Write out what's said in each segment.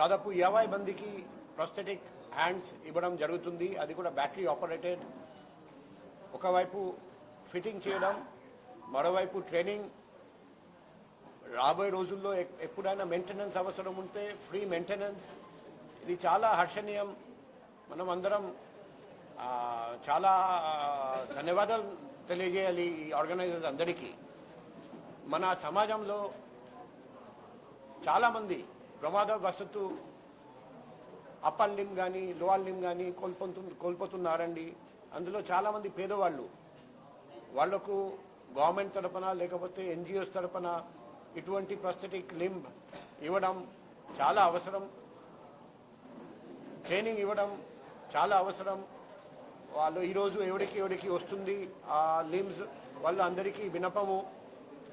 దాదాపు యాభై మందికి ప్రొస్థెటిక్ హ్యాండ్స్ ఇవ్వడం జరుగుతుంది. అది కూడా బ్యాటరీ ఆపరేటెడ్ ఒకవైపు ఫిట్టింగ్ చేయడం మరోవైపు ట్రైనింగ్ రాబోయే రోజుల్లో ఎక్- ఎప్పుడైనా మెయింటెనెన్స్ అవసరం ఉంటే ఫ్రీ మెయింటెనెన్స్ ఇది చాలా హర్షణీయం. మనం అందరం చాలా ధన్యవాదాలు తెలియజేయాలి ఈ ఆర్గనైజర్స్ అందరికీ. మన సమాజంలో చాలామంది ప్రమాదవశత్తు అప్పర్ లిమ్ కానీ లోవర్ లిమ్ కానీ కోల్పోతు కోల్పోతున్నారండి. అందులో చాలామంది పేదవాళ్ళు. వాళ్ళకు గవర్నమెంట్ తరపున లేకపోతే ఎన్జిఓస్ తరపున ఇటువంటి ప్రస్థెటిక్ లింబ్ ఇవ్వడం చాలా అవసరం. ట్రైనింగ్ ఇవ్వడం చాలా అవసరం. వాళ్ళు ఈరోజు ఎవరికి ఎవరికి వస్తుంది ఆ లిమ్స్ వాళ్ళు అందరికీ వినపము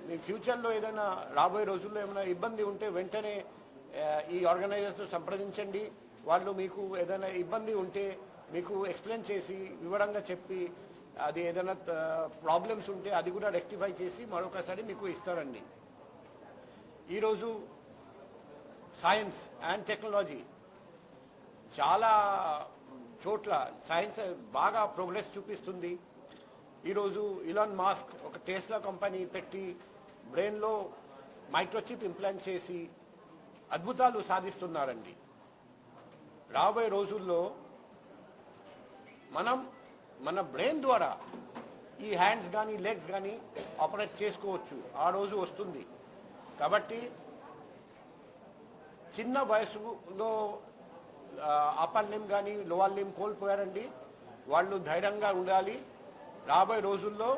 మీ ఫ్యూచర్లో ఏదైనా రాబోయే రోజుల్లో ఏమైనా ఇబ్బంది ఉంటే వెంటనే ఈ ఆర్గనైజర్స్తో సంప్రదించండి. వాళ్ళు మీకు ఏదైనా ఇబ్బంది ఉంటే మీకు ఎక్స్ప్లెయిన్ చేసి వివరంగా చెప్పి అది ఏదైనా ప్రాబ్లమ్స్ ఉంటే అది కూడా రెక్టిఫై చేసి మరొకసారి మీకు ఇస్తారండి. ఈరోజు సైన్స్ అండ్ టెక్నాలజీ చాలా చోట్ల సైన్స్ బాగా ప్రోగ్రెస్ చూపిస్తుంది. ఈరోజు ఇలాన్ మాస్క్ ఒక టెస్లా కంపెనీ పెట్టి బ్రెయిన్లో మైక్రోచిప్ ఇంప్లాంట్ చేసి అద్భుతాలు సాధిస్తున్నారండి. రాబోయే రోజుల్లో మనం మన బ్రెయిన్ ద్వారా ఈ హ్యాండ్స్ కానీ లెగ్స్ కానీ ఆపరేట్ చేసుకోవచ్చు. ఆ రోజు వస్తుంది. కాబట్టి చిన్న వయసులో అప్పర్ లిమ్ కానీ లోవర్ లిమ్ కోల్పోయారండి. వాళ్ళు ధైర్యంగా ఉండాలి. రాబోయే రోజుల్లో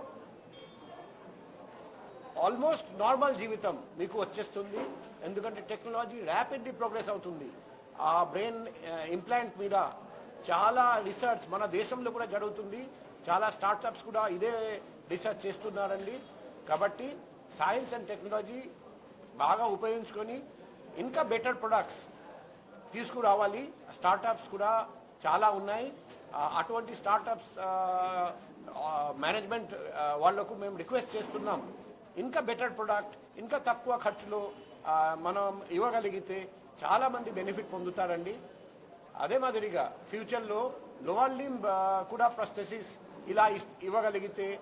ఆల్మోస్ట్ నార్మల్ జీవితం మీకు వచ్చేస్తుంది. ఎందుకంటే టెక్నాలజీ ర్యాపిడ్లీ ప్రోగ్రెస్ అవుతుంది. ఆ బ్రెయిన్ ఇంప్లాంట్ మీద చాలా రీసెర్చ్ మన దేశంలో కూడా జరుగుతుంది. చాలా స్టార్ట్అప్స్ కూడా ఇదే రీసెర్చ్ చేస్తున్నారండి. కాబట్టి సైన్స్ అండ్ టెక్నాలజీ బాగా ఉపయోగించుకొని ఇంకా బెటర్ ప్రొడక్ట్స్ తీసుకురావాలి. స్టార్టప్స్ కూడా చాలా ఉన్నాయి. అటువంటి స్టార్టప్స్ మేనేజ్మెంట్ వాళ్ళకు మేము రిక్వెస్ట్ చేస్తున్నాం. ఇంకా బెటర్ ప్రొడక్ట్ ఇంకా తక్కువ ఖర్చులో మనం ఇవ్వగలిగితే చాలామంది బెనిఫిట్ పొందుతారండి. అదే మాదిరిగా ఫ్యూచర్లో లోవర్ లింబ్ కూడా ప్రస్థెసిస్ ఇలా ఇస్- ఇవ్వగలిగితే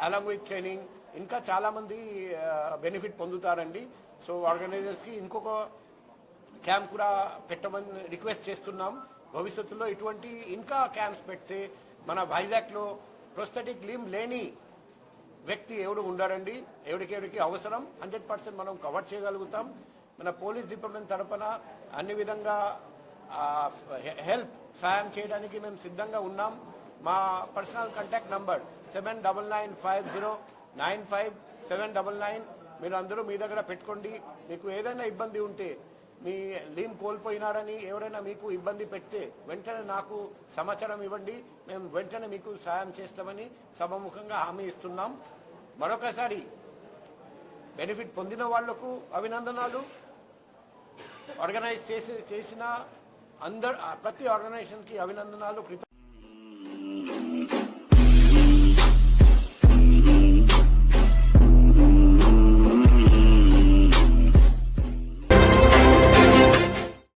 అలాంగ్ విత్ ట్రైనింగ్ ఇంకా చాలామంది బెనిఫిట్ పొందుతారండి. సో ఆర్గనైజర్స్కి ఇంకొక క్యాంప్ కూడా పెట్టమని రిక్వెస్ట్ చేస్తున్నాం. భవిష్యత్తులో ఇటువంటి ఇంకా క్యాంప్స్ పెడితే మన వైజాగ్లో ప్రొస్థెటిక్ లిమ్ లేని వ్యక్తి ఎవడు ఉండారండి ఎవరికెవరికి అవసరం? హండ్రెడ్ పర్సెంట్ మనం కవర్ చేయగలుగుతాం. మన పోలీస్ డిపార్ట్మెంట్ తరపున అన్ని విధంగా హెల్ప్ సహాయం చేయడానికి మేము సిద్ధంగా ఉన్నాం. మా personal contact number seven double nine five zero nine five seven double nine. మీరు అందరూ మీ దగ్గర పెట్టుకోండి. మీకు ఏదైనా ఇబ్బంది ఉంటే మీ లీమ్ కోల్పోయినాడని ఎవరైనా మీకు ఇబ్బంది పెడితే వెంటనే నాకు సమాచారం ఇవ్వండి. మేము వెంటనే మీకు సాయం చేస్తామని సభముఖంగా హామీ ఇస్తున్నాం. మరొకసారి బెనిఫిట్ పొందిన వాళ్ళకు అభినందనాలు. ఆర్గనైజ్ చేసి చేసిన అందరు ప్రతి ఆర్గనైజేషన్కి అభినందనాలు కృత